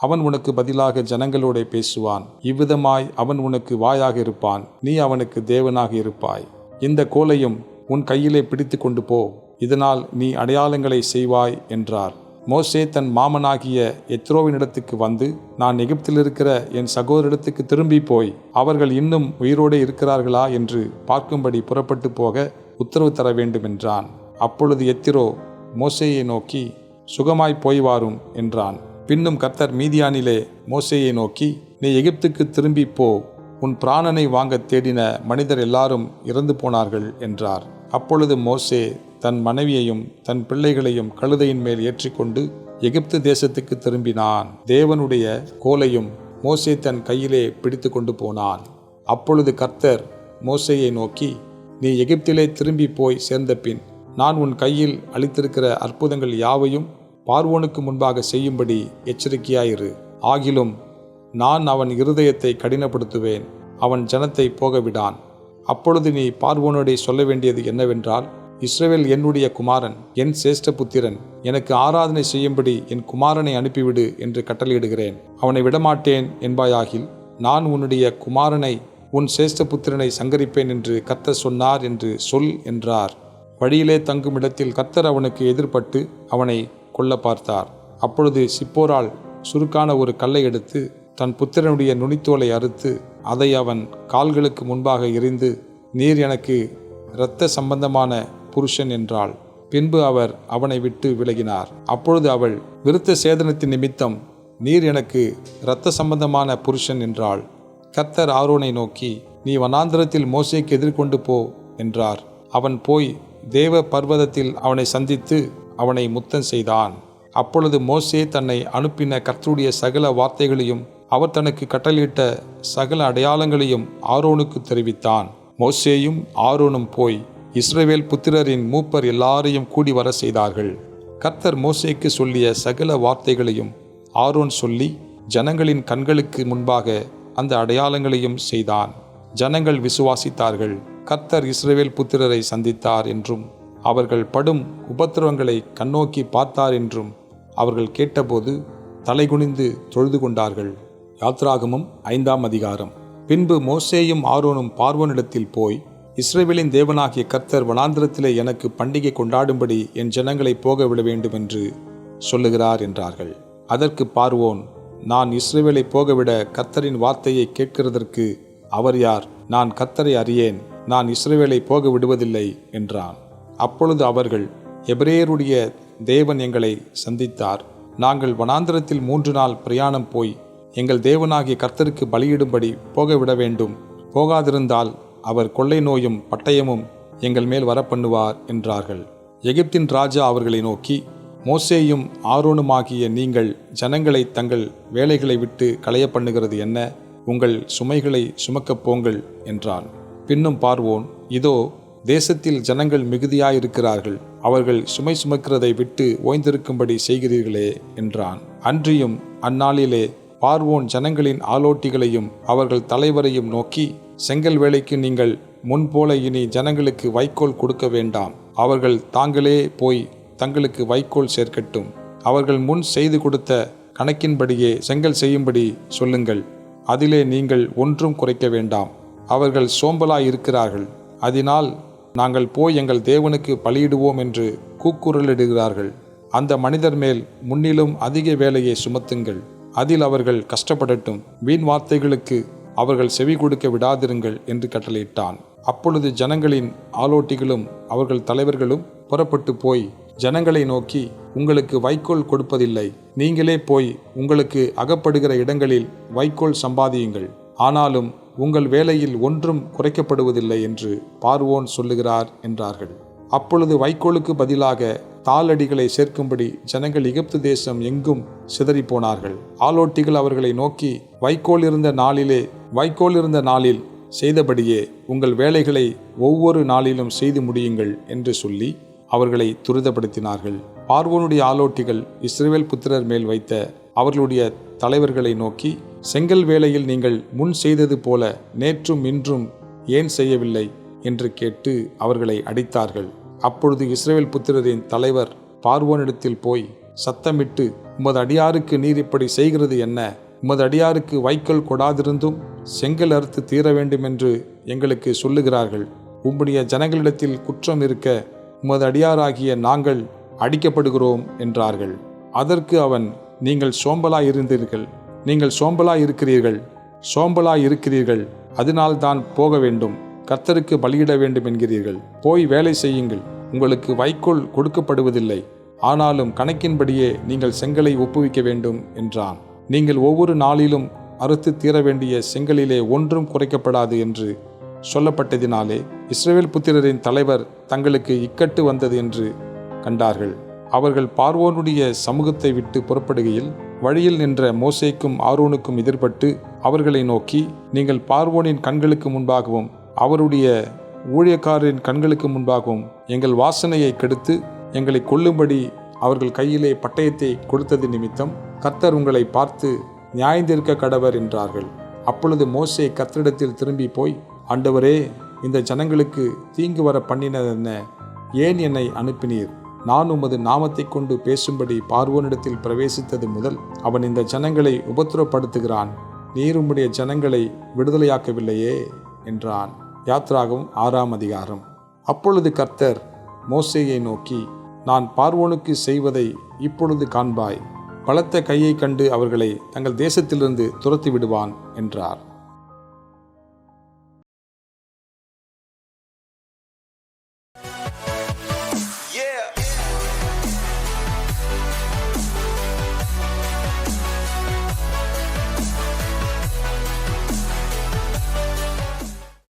அவன் உனக்கு பதிலாக ஜனங்களோட பேசுவான். இவ்விதமாய் அவன் உனக்கு வாயாக இருப்பான். நீ அவனுக்கு தேவனாக இருப்பாய். இந்த கோலையும் உன் கையிலே பிடித்து கொண்டு போ. இதனால் நீ அடையாளங்களை செய்வாய் என்றார். மோசே தன் மாமனாகிய எத்ரோவினிடத்துக்கு வந்து நான் எகிப்தில் இருக்கிற என் சகோதரிடத்துக்கு திரும்பி போய் அவர்கள் இன்னும் உயிரோடு இருக்கிறார்களா என்று பார்க்கும்படி புறப்பட்டு போக உத்தரவு தர வேண்டும் என்றான் அப்பொழுது எத்திரோ மோசேயை நோக்கி சுகமாய் போய் வாரும் என்றான். பின்னும் கர்த்தர் மீதியானிலே மோசேயை நோக்கி நீ எகிப்துக்கு திரும்பி போ. உன் பிராணனை வாங்க தேடின மனிதர் எல்லாரும் இறந்து போனார்கள் என்றார். அப்பொழுது மோசே தன் மனைவியையும் தன் பிள்ளைகளையும் கழுதையின் மேல் ஏற்றிக்கொண்டு எகிப்து தேசத்துக்கு திரும்பினான். தேவனுடைய கோலையும் மோசே தன் கையிலே பிடித்து கொண்டு போனான். அப்பொழுது கர்த்தர் மோசேயை நோக்கி நீ எகிப்திலே திரும்பி போய் சேர்ந்த பின் நான் உன் கையில் அளித்திருக்கிற அற்புதங்கள் யாவையும் பார்வோனுக்கு முன்பாக செய்யும்படி எச்சரிக்கையாயிரு. ஆகிலும் நான் அவன் இருதயத்தை கடினப்படுத்துவேன் அவன் ஜனத்தை போகவிடான். அப்பொழுது நீ பார்வோனோடே சொல்ல வேண்டியது என்னவென்றால் இஸ்ரேவேல் என்னுடைய குமாரன் என் சேஷ்ட புத்திரன் எனக்கு ஆராதனை செய்யும்படி என் குமாரனை அனுப்பிவிடு என்று கட்டளையிடுகிறேன். அவனை விடமாட்டேன் என்பாயாகில் நான் உன்னுடைய குமாரனை உன் சேஷ்ட புத்திரனை சங்கரிப்பேன் என்று கத்த சொன்னார் என்று சொல் என்றார். வழியிலே தங்கும் இடத்தில் கத்தர் அவனுக்கு எதிர்பட்டு அவனை கொல்ல பார்த்தார். அப்பொழுது சிப்போரால் சுருக்கான ஒரு கல்லை எடுத்து தன் புத்திரனுடைய நுனித்தோலை அறுத்து அதை அவன் கால்களுக்கு முன்பாக எரிந்து நீர் எனக்கு இரத்த சம்பந்தமான புருஷன் என்றாள். பின்பு அவர் அவனை விட்டு விலகினார். அப்பொழுது அவள் விருத்த சேதனத்தின் நிமித்தம் நீர் எனக்கு இரத்த சம்பந்தமான புருஷன் என்றாள். கர்த்தர் ஆரோனை நோக்கி நீ வனாந்திரத்தில் மோசைக்கு எதிர்கொண்டு போ என்றார். அவன் போய் தேவ பர்வதத்தில் அவனை சந்தித்து அவனை முத்தம் செய்தான். அப்பொழுது மோசே தன்னை அனுப்பின கர்த்தருடைய சகல வார்த்தைகளையும் அவர் தனக்கு கட்டளையிட்ட சகல அடையாளங்களையும் ஆரோனுக்கு தெரிவித்தான். மோசேயும் ஆரோனும் போய் இஸ்ரவேல் புத்திரரின் மூப்பர் எல்லாரையும் கூடி வர செய்தார்கள். கர்த்தர் மோசேக்கு சொல்லிய சகல வார்த்தைகளையும் ஆரோன் சொல்லி ஜனங்களின் கண்களுக்கு முன்பாக அந்த அடையாளங்களையும் செய்தான். ஜனங்கள் விசுவாசித்தார்கள். கர்த்தர் இஸ்ரேவேல் புத்திரரை சந்தித்தார் என்றும் அவர்கள் படும் உபத்திரவங்களை கண்ணோக்கி பார்த்தார் என்றும் அவர்கள் கேட்டபோது தலைகுனிந்து தொழுது கொண்டார்கள். யாத்ராகமும் ஐந்தாம் அதிகாரம். பின்பு மோசேயும் ஆரோனும் பார்வோனிடத்தில் போய் இஸ்ரேவேலின் தேவனாகிய கர்த்தர் வனாந்திரத்திலே எனக்கு பண்டிகை கொண்டாடும்படி என் ஜனங்களை போக விட வேண்டும் என்று சொல்லுகிறார் என்றார்கள். அதற்கு பார்வோன் நான் இஸ்ரேவேலை போகவிட கர்த்தரின் வார்த்தையை கேட்கிறதற்கு அவர் யார்? நான் கர்த்தரை அறியேன். நான் இஸ்ரேவேலை போக விடுவதில்லை என்றான். அப்பொழுது அவர்கள் எபிரேயருடைய தேவன் எங்களை சந்தித்தார். நாங்கள் வனாந்திரத்தில் மூன்று நாள் பிரயாணம் போய் எங்கள் தேவனாகிய கர்த்தருக்கு பலியிடும்படி போகவிட வேண்டும். போகாதிருந்தால் அவர் கொள்ளை நோயும் பட்டயமும் எங்கள் மேல் வரப்பண்ணுவார் என்றார்கள். எகிப்தின் ராஜா அவர்களை நோக்கி மோசேயும் ஆரோனுமாகிய நீங்கள் ஜனங்களை தங்கள் வேலைகளை விட்டு களைய பண்ணுகிறது என்ன? உங்கள் சுமைகளை சுமக்கப் போங்கள் என்றான். பின்னும் பார்வோன் இதோ தேசத்தில் ஜனங்கள் மிகுதியாயிருக்கிறார்கள். அவர்கள் சுமை சுமக்கிறதை விட்டு ஓய்ந்திருக்கும்படி செய்கிறீர்களே என்றான். அன்றியும் அந்நாளிலே பார்வோன் ஜனங்களின் ஆலோட்டிகளையும் அவர்கள் தலைவரையும் நோக்கி செங்கல் வேலைக்கு நீங்கள் முன்போல இனி ஜனங்களுக்கு வைக்கோல் கொடுக்க வேண்டாம். அவர்கள் தாங்களே போய் தங்களுக்கு வைக்கோல் சேர்க்கட்டும். அவர்கள் முன் செய்து கொடுத்த கணக்கின்படியே செங்கல் செய்யும்படி சொல்லுங்கள். அதிலே நீங்கள் ஒன்றும் குறைக்க வேண்டாம். அவர்கள் சோம்பலாய் இருக்கிறார்கள் அதனால் நாங்கள் போய் எங்கள் தேவனுக்கு பலியிடுவோம் என்று கூக்குரலிடுகிறார்கள். அந்த மனிதர் மேல் முன்னிலும் அதிக வேலையை சுமத்துங்கள். அதில் அவர்கள் கஷ்டப்படட்டும். வீண் வார்த்தைகளுக்கு அவர்கள் செவி கொடுக்க விடாதிருங்கள் என்று கட்டளையிட்டான். அப்பொழுது ஜனங்களின் ஆலோட்டிகளும் அவர்கள் தலைவர்களும் புறப்பட்டு போய் ஜனங்களை நோக்கி உங்களுக்கு வைக்கோல் கொடுப்பதில்லை. நீங்களே போய் உங்களுக்கு அகப்படுகிற இடங்களில் வைக்கோல் சம்பாதியுங்கள். ஆனாலும் உங்கள் வேலையில் ஒன்றும் குறைக்கப்படுவதில்லை என்று பார்வோன் சொல்லுகிறார் என்றார்கள். அப்பொழுது வைக்கோலுக்கு பதிலாக தாளடிகளை சேர்க்கும்படி ஜனங்கள் எகிப்து தேசம் எங்கும் சிதறிப் போனார்கள் ஆலோட்டிகள் அவர்களை நோக்கி வைக்கோல் இருந்த நாளிலே வைக்கோல் இருந்த நாளில் செய்தபடியே உங்கள் வேலைகளை ஒவ்வொரு நாளிலும் செய்து முடியுங்கள் என்று சொல்லி அவர்களை துரிதப்படுத்தினார்கள். பார்வோனுடைய ஆலோட்டிகள் இஸ்ரேல் புத்திரர் மேல் வைத்த அவர்களுடைய தலைவர்களை நோக்கி செங்கல் வேலையில் நீங்கள் முன் செய்தது போல நேற்றும் இன்றும் ஏன் செய்யவில்லை? என்று கேட்டு அவர்களை அடித்தார்கள். அப்பொழுது இஸ்ரேல் புத்திரரின் தலைவர் பார்வோனிடத்தில் போய் சத்தமிட்டு உமது அடியாருக்கு நீர் இப்படி செய்கிறது என்ன? உமது அடியாருக்கு வைக்கோல் கொடாதிருந்தும் செங்கல் அறுத்து தீர வேண்டும் என்று எங்களுக்கு சொல்லுகிறார்கள். உம்முடைய ஜனங்களிடத்தில் குற்றம் இருக்க உமது அடியாராகிய நாங்கள் அடிக்கப்படுகிறோம் என்றார்கள். அதற்கு அவன் நீங்கள் சோம்பலாய் இருந்தீர்கள் நீங்கள் சோம்பலாய் இருக்கிறீர்கள் சோம்பலாய் இருக்கிறீர்கள் அதனால்தான் போக வேண்டும். கர்த்தருக்கு பலியிட வேண்டும் என்கிறீர்கள். போய் வேலை செய்யுங்கள். உங்களுக்கு வைக்கோல் கொடுக்கப்படுவதில்லை. ஆனாலும் கணக்கின்படியே நீங்கள் செங்கலை ஒப்புவிக்க வேண்டும் என்றான். நீங்கள் ஒவ்வொரு நாளிலும் அறுத்து தீர வேண்டிய செங்கலிலே ஒன்றும் குறைக்கப்படாது என்று சொல்லப்பட்டதினாலே இஸ்ரேல் புத்திரரின் தலைவர் தங்களுக்கு இக்கட்டு வந்தது என்று கண்டார்கள். அவர்கள் பார்வோனுடைய சமூகத்தை விட்டு புறப்படுகையில் வழியில் நின்ற மோசேக்கும் ஆரோனுக்கும் எதிர்பட்டு அவர்களை நோக்கி நீங்கள் பார்வோனின் கண்களுக்கு முன்பாகவும் அவருடைய ஊழியக்காரரின் கண்களுக்கு முன்பாகவும் எங்கள் வாசனையை கெடுத்து எங்களை கொல்லும்படி அவர்கள் கையிலே பட்டயத்தை கொடுத்தது நிமித்தம் கர்த்தர் உங்களை பார்த்து நியாயந்திருக்க கடவர் என்றார்கள். அப்பொழுது மோசே கர்த்தரிடத்தில் திரும்பி போய் ஆண்டவரே இந்த ஜனங்களுக்கு தீங்கு வர பண்ணினதென்ன? ஏன் என்னை அனுப்பினீர்? நான் உமது நாமத்தை கொண்டு பேசும்படி பார்வோனிடத்தில் பிரவேசித்தது முதல் அவன் இந்த ஜனங்களை உபத்திரப்படுத்துகிறான். நீர் உம்முடைய ஜனங்களை விடுதலையாக்கவில்லையே என்றான். யாத்ராகும் ஆறாம் அதிகாரம். அப்பொழுது கர்த்தர் மோசேயை நோக்கி நான் பார்வோனுக்கு செய்வதை இப்பொழுது காண்பாய். பலத்த கையை கண்டு அவர்களை தங்கள் தேசத்திலிருந்து துரத்தி விடுவான் என்றார்.